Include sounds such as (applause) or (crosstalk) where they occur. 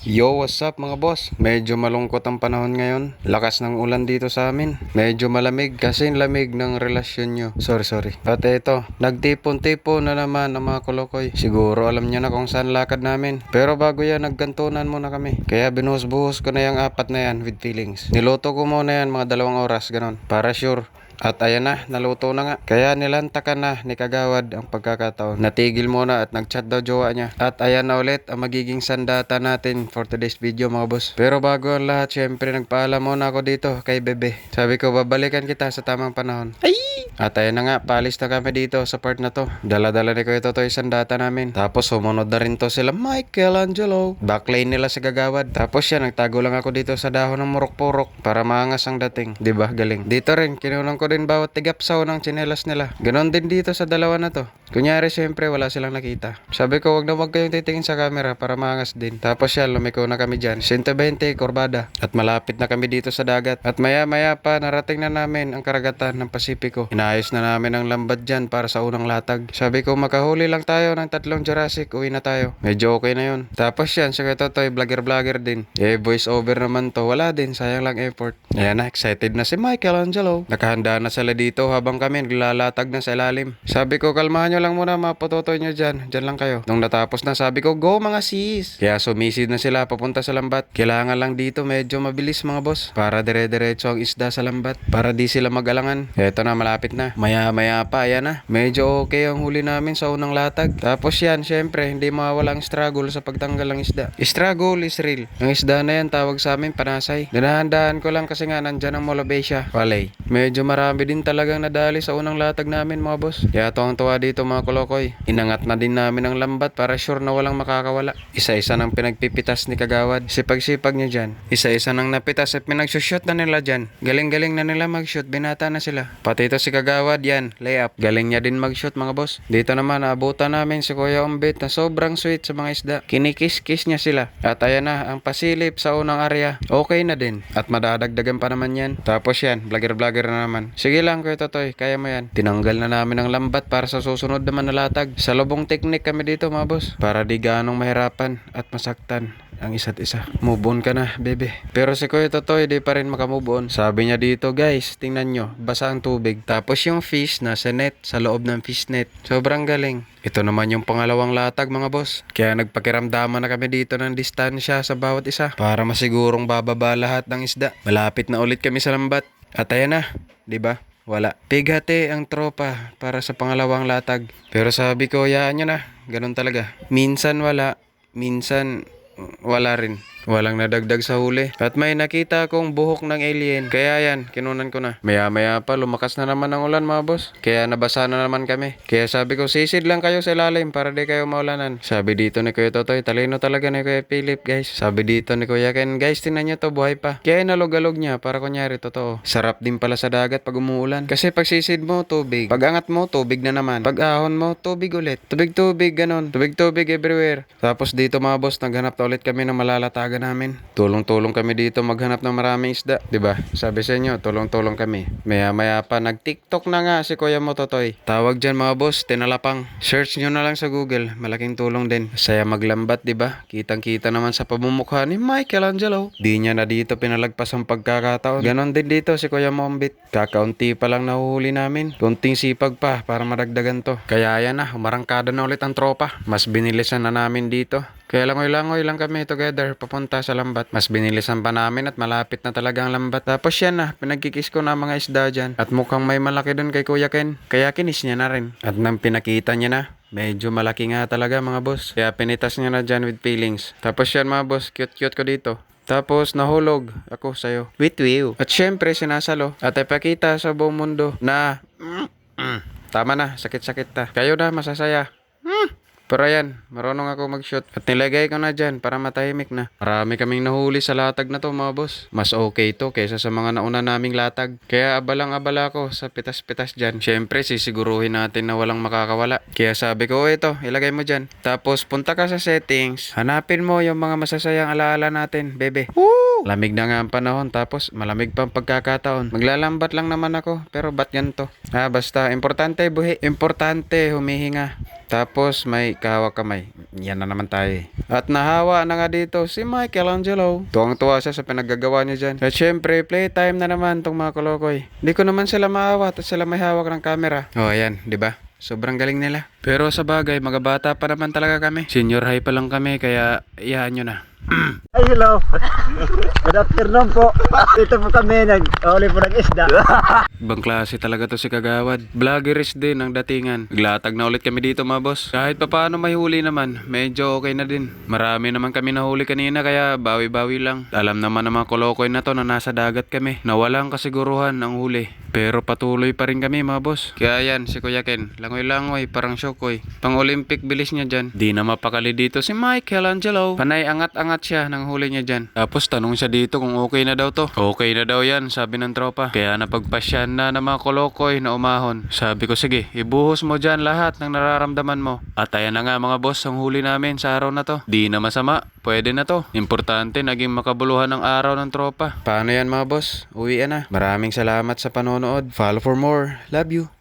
Yo, what's up mga boss? Medyo malungkot ang panahon ngayon. Lakas ng ulan dito sa amin. Medyo malamig kasi lamig ng relasyon nyo. Sorry, sorry. At eto, nagtipon-tipon na naman ang mga kolokoy. Siguro alam nyo na kung saan lakad namin. Pero bago yan, naggantunan muna kami. Kaya binuhos-buhos ko na yung apat na yan with feelings. Niluto ko muna yan mga dalawang oras, ganon. Para sure. At ayan na, naluto na nga. Kaya nilantakan na ni Kagawad ang pagkakataon. Natigil muna at nagchat daw jowa niya. At ayan na ulit ang magiging sandata natin for today's video mga boss. Pero bago ang lahat, syempre nagpaalam muna ako dito kay Bebe. Sabi ko, babalikan kita sa tamang panahon. Ay! At ayan na nga, paalis na kami dito sa part na to. Dala-dala ni Kuya Totoy sandata namin. Tapos sumunod na rin to sila Michelangelo. Backlane nila sa Gagawad. Tapos yan, nagtago lang ako dito sa dahon ng murok-purok para maangas ang dating. 'Di ba Galing. Dito rin, kinunan ko din bawat tigapsaw ng tsinelas nila. Ganon din dito sa dalawa na to. Kunyari, syempre, wala silang nakita. Sabi ko, wag na wag kayong titingin sa camera para maangas din. Tapos yan, lumiko na kami dyan. 120, Corbada. At malapit na kami dito sa dagat. At maya-maya pa, narating na namin ang karagatan ng Pasipiko. Inayos na namin ang lambat dyan para sa unang latag. Sabi ko, makahuli lang tayo ng tatlong Jurassic, uwi na tayo. Medyo okay na yun. Tapos yan, kay Totoy, vlogger-vlogger din. Eh, voice over naman to. Wala din, sayang lang effort. Ayan na, excited na si Michelangelo. Nakahanda na sila dito habang kami naglalatag na sa ilalim. Sabi ko, kalmahan nyo lang muna mga pototoy nyo dyan. Dyan lang kayo. Nung natapos na, sabi ko, go mga sis. Kaya sumisid na sila papunta sa lambat. Kailangan lang dito medyo mabilis mga boss. Para dire-diretso ang isda sa lambat. Para di sila magalangan. Eto na, malapit na. Maya-maya pa, ayan na. Medyo okay ang huli namin sa unang latag. Tapos yan, syempre, hindi mawawala ang struggle sa pagtanggal ng isda. Struggle is real. Ang isda na yan, tawag sa amin, panasay. Dinahandaan ko lang kasi nga nandyan ang Molabesia. Walay. Medyo marami din talagang nadali sa unang latag namin mga boss. Kaya tuwang tuwa dito mga kolokoy. Inangat na din namin ang lambat para sure na walang makakawala. Isa-isa nang pinagpipitas ni Kagawad. Sipag-sipag niya dyan. Isa-isa nang napitas at pinagsushoot na nila dyan. Galing-galing na nila mag-shoot. Binata na sila. Pati ito si Kagawad yan. Layup. Galing niya din mag-shoot mga boss. Dito naman naabutan namin si Kuya Umbit na sobrang sweet sa mga isda. Kinikis-kis niya sila. At ayan na, ang pasilip sa unang area. Okay na din. At madadagdagan pa naman yan. Tapos yan, vlogger-vlogger na naman. Sige lang Kuya Totoy, kaya mo yan. Tinanggal na namin ang lambat para sa susunod naman na latag. Sa lubong teknik kami dito mga boss. Para di ganong mahirapan at masaktan ang isa't isa. Move on ka na, bebe. Pero si Kuya Totoy, di pa rin makamove on. Sabi niya dito, guys, tingnan nyo, basa ang tubig. Tapos yung fish nasa net, sa loob ng fish net. Sobrang galing. Ito naman yung pangalawang latag mga boss. Kaya nagpakiramdaman na kami dito ng distansya sa bawat isa. Para masigurong bababa lahat ng isda. Malapit na ulit kami sa lambat. At ayan na, di ba? Wala. Pighati ang tropa para sa pangalawang latag. Pero sabi ko, yaan nyo na. Ganun talaga. Minsan wala, minsan wala rin. Walang nadagdag sa huli. At may nakita akong buhok ng alien. Kaya yan, kinunan ko na. Maya maya pa, lumakas na naman ang ulan mga boss. Kaya nabasa na naman kami. Kaya sabi ko, sisid lang kayo sa ilalim para di kayo maulanan. Sabi dito ni Kuya Totoy, talino talaga ni Kuya Philip guys. Sabi dito ni Kuya Ken, guys, tinan nyo to, buhay pa. Kaya nalog-alog niya para kunyari, totoo. Sarap din pala sa dagat pag umuulan. Kasi pag sisid mo, tubig. Pag angat mo, tubig na naman. Pag ahon mo, tubig ulit. Tubig-tubig, ganon. Tubig-tubig everywhere. Tapos dito mga boss, naghanap na ulit kami ng malalatagan namin. Tulong-tulong kami dito maghanap ng maraming isda. ba? Sabi sa inyo, tulong-tulong kami. Maya-maya pa, nag-tiktok na nga si Kuya Mototoy. Tawag dyan mga boss, tinalapang. Search nyo na lang sa Google. Malaking tulong din. Saya maglambat, ba? Kitang-kita naman sa pamumukha ni Michelangelo. Di niya na dito pinalagpas ang pagkakataon. Ganon din dito si Kuya Mombit. Kakaunti pa lang nahuhuli namin. Kunting sipag pa para madagdagan to. Kaya yan na, umarangkada na ulit ang tropa. Mas binilisan na namin dito. Kaya langoy-langoy lang kami together papunta sa lambat. Mas binilisan pa namin at malapit na talaga ang lambat. Tapos yan na, pinagkikis ko na mga isda dyan. At mukhang may malaki doon kay Kuya Ken. Kaya kinis niya na rin. At nang pinakita niya na, Medyo malaki nga talaga mga boss. Kaya pinitas niya na dyan with feelings. Tapos yan mga boss, cute-cute ko dito. Tapos nahulog ako sa'yo. With you. At syempre sinasalo. At ipakita sa buong mundo na mm, mm, tama na, sakit-sakit ta. Kayo na masasaya. Pero ayan, marunong ako mag-shoot. At nilagay ko na dyan para matahimik na. Marami kaming nahuli sa latag na to mga boss. Mas okay to kaysa sa mga nauna naming latag. Kaya abalang-abala ko sa pitas-pitas dyan. Siyempre, sisiguruhin natin na walang makakawala. Kaya sabi ko, "O, ito, ilagay mo dyan. Tapos punta ka sa settings. Hanapin mo yung mga masasayang alaala natin, bebe. Woo! Lamig na nga ang panahon tapos malamig pa ang pagkakataon. Maglalambat lang naman ako pero ba't ganito? Ah, basta importante buhi. Importante humihinga. Tapos may kahawak kamay. Yan na naman tayo eh. At nahawa na nga dito si Michelangelo. Tuwang-tuwa siya sa pinaggagawa niya dyan. At syempre, playtime na naman tong mga kolokoy. Di ko naman sila maawat at sila may hawak ng camera. Oh, ayan, di ba? Sobrang galing nila. Pero sa bagay, mga bata pa naman talaga kami. Senior high pa lang kami, kaya iyaan nyo na. (clears throat) Ay, hello. (laughs) Good afternoon po. Dito po kami, nag-uli po ng isda. (laughs) Ibang klase talaga to si Kagawad. Vloggeris din ang datingan. Naglatag na ulit kami dito mga boss. Kahit pa paano may huli naman, medyo okay na din. Marami naman kami nahuli kanina kaya bawi-bawi lang. Alam naman ng mga kolokoy na to na nasa dagat kami. Na walang kasiguruhan ang huli. Pero patuloy pa rin kami mga boss. Kaya yan, si Kuya Ken. Langoy-langoy, parang syokoy. Pang Olympic bilis niya dyan. Di na mapakali dito si Michelangelo. Panay angat-angat siya ng huli niya dyan. Tapos tanong siya dito kung okay na daw to. Okay na daw yan, sabi ng tropa. Kaya napagpasyan na ng mga kolokoy na umahon. Sabi ko, sige, ibuhos mo dyan lahat ng nararamdaman mo. At ayan na nga mga boss, ang huli namin sa araw na to. Di na masama, pwede na to. Importante, naging makabuluhan ng araw ng tropa. Paano yan mga boss? Uwi na. Maraming salamat sa panonood. Follow for more. Love you.